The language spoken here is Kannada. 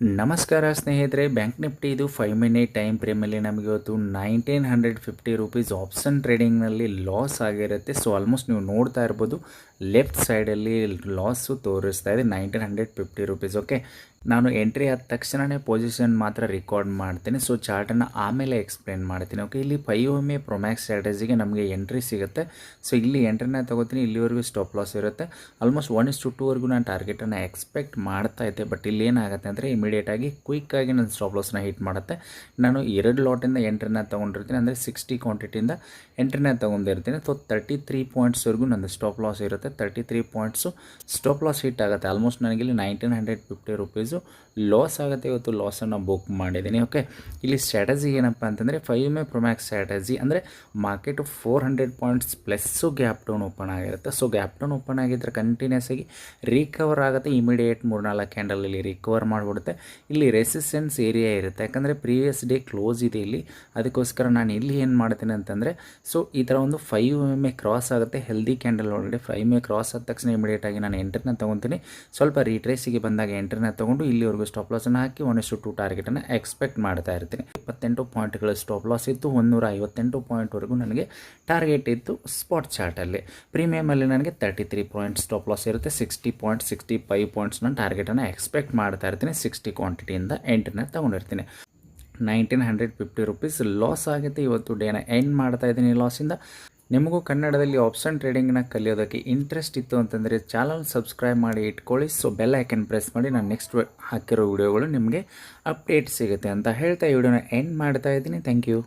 ನಮಸ್ಕಾರ ಸ್ನೇಹಿತರೆ, ಬ್ಯಾಂಕ್ ನಿಫ್ಟಿ ಇದು ಫೈವ್ ಮಿನಿಟ್ ಟೈಮ್ ಫ್ರೇಮಲ್ಲಿ ನಮಗೆ ಇವತ್ತು nineteen hundred fifty rupees option ಟ್ರೇಡಿಂಗ್ನಲ್ಲಿ loss ಆಗಿರುತ್ತೆ. ಸೊ ಆಲ್ಮೋಸ್ಟ್ ನೀವು ನೋಡ್ತಾ ಇರ್ಬೋದು ಲೆಫ್ಟ್ ಸೈಡಲ್ಲಿ ಲಾಸು ತೋರಿಸ್ತಾ ಇದೆ nineteen hundred fifty rupees okay ನಾನು ಎಂಟ್ರಿ ಆದ ತಕ್ಷಣವೇ ಪೊಸಿಷನ್ ಮಾತ್ರ ರೆಕಾರ್ಡ್ ಮಾಡ್ತೀನಿ. ಸೊ ಚಾರ್ಟನ್ನು ಆಮೇಲೆ ಎಕ್ಸ್ಪ್ಲೇನ್ ಮಾಡ್ತೀನಿ. ಓಕೆ ಇಲ್ಲಿ ಫೈವ್ ಎಂ ಎ ಪ್ರೊಮ್ಯಾಕ್ಸ್ ಸ್ಟ್ರಾಟಜಿಗೆ ನಮಗೆ ಎಂಟ್ರಿ ಸಿಗುತ್ತೆ. ಸೊ ಇಲ್ಲಿ ಎಂಟ್ರಿನ ತೊಗೋತೀನಿ, ಇಲ್ಲಿವರೆಗೂ ಸ್ಟಾಪ್ ಲಾಸ್ ಇರುತ್ತೆ. ಆಲ್ಮೋಸ್ಟ್ ಒನ್ ಇಸ್ ಟು ಟೂವರೆಗೂ ನಾನು ಟಾರ್ಗೆಟನ್ನು ಎಕ್ಸ್ಪೆಕ್ಟ್ ಮಾಡ್ತಾ ಇದ್ದೆ. ಬಟ್ ಇಲ್ಲಿ ಏನಾಗುತ್ತೆ ಅಂದರೆ ಇಮಿಡಿಯೇಟಾಗಿ ಕ್ವಿಕ್ಕಾಗಿ ನನ್ನ ಸ್ಟಾಪ್ ಲಾಸ್ನ ಹಿಟ್ ಮಾಡುತ್ತೆ. ನಾನು ಎರಡು ಲಾಟಿಂದ ಎಂಟ್ರಿನ ತೊಗೊಂಡಿರ್ತೀನಿ. ಅಂದರೆ ಸಿಕ್ಸ್ಟಿ ಕ್ವಾಂಟಿಟಿಯಿಂದ ಎಂಟ್ರಿನ ತೊಗೊಂಡಿರ್ತೀನಿ. ಸೊ ತರ್ಟಿ ತ್ರೀ ಪಾಯಿಂಟ್ಸ್ವರೆಗೂ ನನ್ನ ಸ್ಟಾಪ್ ಲಾಸ್ ಇರುತ್ತೆ. Thirty three points stop loss hit ಆಗುತ್ತೆ. ಆಲ್ಮೋಸ್ಟ್ ನನಗೆ ಇಲ್ಲಿ nineteen hundred fifty rupees loss ಆಗುತ್ತೆ. ಇವತ್ತು ಲಾಸನ್ನು ಬುಕ್ ಮಾಡಿದ್ದೀನಿ. ಓಕೆ ಇಲ್ಲಿ ಸ್ಟ್ರಾಟಜಿ ಏನಪ್ಪ ಅಂತಂದರೆ ಫೈವ್ ಮೇ ಪ್ರೊಮ್ಯಾಕ್ಸ್ ಸ್ಟ್ರಾಟಜಿ ಅಂದರೆ market four hundred points plus gap down open ಆಗಿರುತ್ತೆ. ಸೊ ಗ್ಯಾಪ್ ಡೌನ್ ಓಪನ್ ಆಗಿದ್ದರೆ ಕಂಟಿನ್ಯೂಸ್ ಆಗಿ ರಿಕವರ್ ಆಗುತ್ತೆ. ಇಮಿಡಿಯೇಟ್ ಮೂರ್ನಾಲ್ಕು ಕ್ಯಾಂಡಲಲ್ಲಿ ರಿಕವರ್ ಮಾಡಿಬಿಡುತ್ತೆ. ಇಲ್ಲಿ ರೆಸಿಸ್ಟೆನ್ಸ್ ಏರಿಯಾ ಇರುತ್ತೆ. ಯಾಕಂದರೆ ಪ್ರೀವಿಯಸ್ ಡೇ ಕ್ಲೋಸ್ ಇದೆ ಇಲ್ಲಿ. ಅದಕ್ಕೋಸ್ಕರ ನಾನು ಇಲ್ಲಿ ಏನು ಮಾಡ್ತೀನಿ ಅಂತಂದರೆ ಸೊ ಈ ಥರ ಒಂದು ಫೈವ್ ಎಂ ಎ ಕ್ರಾಸ್ ಆಗುತ್ತೆ. ಹೆಲ್ದಿ ಕ್ಯಾಂಡಲ್ ಒಳಗಡೆ ಫೈವ್ ಎಂ ಎ ಕ್ರಾಸ್ ಆದ ತಕ್ಷಣ ಇಮಿಡಿಯೇಟಾಗಿ ನಾನು ಎಂಟ್ರನ್ನ ತೊಗೊತೀನಿ. ಸ್ವಲ್ಪ ರೀಟ್ರೇಸಿಗೆ ಬಂದಾಗ ಎಂಟ್ರನ್ನ ತೊಗೊಂಡು ಇಲ್ಲಿವರೆಗೂ ಸ್ಟಾಪ್ ಲಾಸನ್ನು ಹಾಕಿ ಒನ್ ಎಷ್ಟು ಟು ಟಾರ್ಗೆಟನ್ನು ಎಕ್ಸ್ಪೆಕ್ಟ್ ಮಾಡ್ತಾ ಇರ್ತೀನಿ. ಇಪ್ಪತ್ತೆಂಟು ಪಾಯಿಂಟ್ಗಳ ಸ್ಟಾಪ್ ಲಾಸ್ ಇತ್ತು. ಒಂದೂರ ಐವತ್ತೆಂಟು ಪಾಯಿಂಟ್ವರೆಗೂ ನನಗೆ ಟಾರ್ಗೆಟ್ ಇತ್ತು ಸ್ಪಾಟ್ ಚಾರ್ಟಲ್ಲಿ ಪ್ರೀಮಿಯಮಲ್ಲಿ ನನಗೆ thirty three point stop loss ಇರುತ್ತೆ. Sixty point sixty five points ನಾನು ಟಾರ್ಗೆಟನ್ನು ಎಕ್ಸ್ಪೆಕ್ಟ್ ಮಾಡ್ತಾ ಇರ್ತೀನಿ. ಸಿಕ್ಸ್ಟಿ ಕ್ವಾಂಟಿಟಿಯಿಂದ ಎಂಟ್ರಿನ ತೊಗೊಂಡಿರ್ತೀನಿ. Nineteen hundred fifty rupees loss ಆಗುತ್ತೆ ಇವತ್ತು ಡೇನ ಎಂಡ್ ಮಾಡ್ತಾ ಇದ್ದೀನಿ ಲಾಸಿಂದ ನಿಮಗೂ ಕನ್ನಡದಲ್ಲಿ ಆಪ್ಷನ್ ಟ್ರೇಡಿಂಗ್ನ ಕಲಿಯೋದಕ್ಕೆ ಇಂಟ್ರೆಸ್ಟ್ ಇತ್ತು ಅಂತಂದರೆ ಚಾನಲ್ ಸಬ್ಸ್ಕ್ರೈಬ್ ಮಾಡಿ ಇಟ್ಕೊಳ್ಳಿ. ಸೊ ಬೆಲ್ ಐಕನ್ ಪ್ರೆಸ್ ಮಾಡಿ ನಾನು ನೆಕ್ಸ್ಟ್ ಹಾಕಿರೋ ವಿಡಿಯೋಗಳು ನಿಮಗೆ ಅಪ್ಡೇಟ್ ಸಿಗುತ್ತೆ ಅಂತ ಹೇಳ್ತಾ ಈ ವಿಡಿಯೋನ ಎಂಡ್ ಮಾಡ್ತಾ ಇದ್ದೀನಿ. Thank you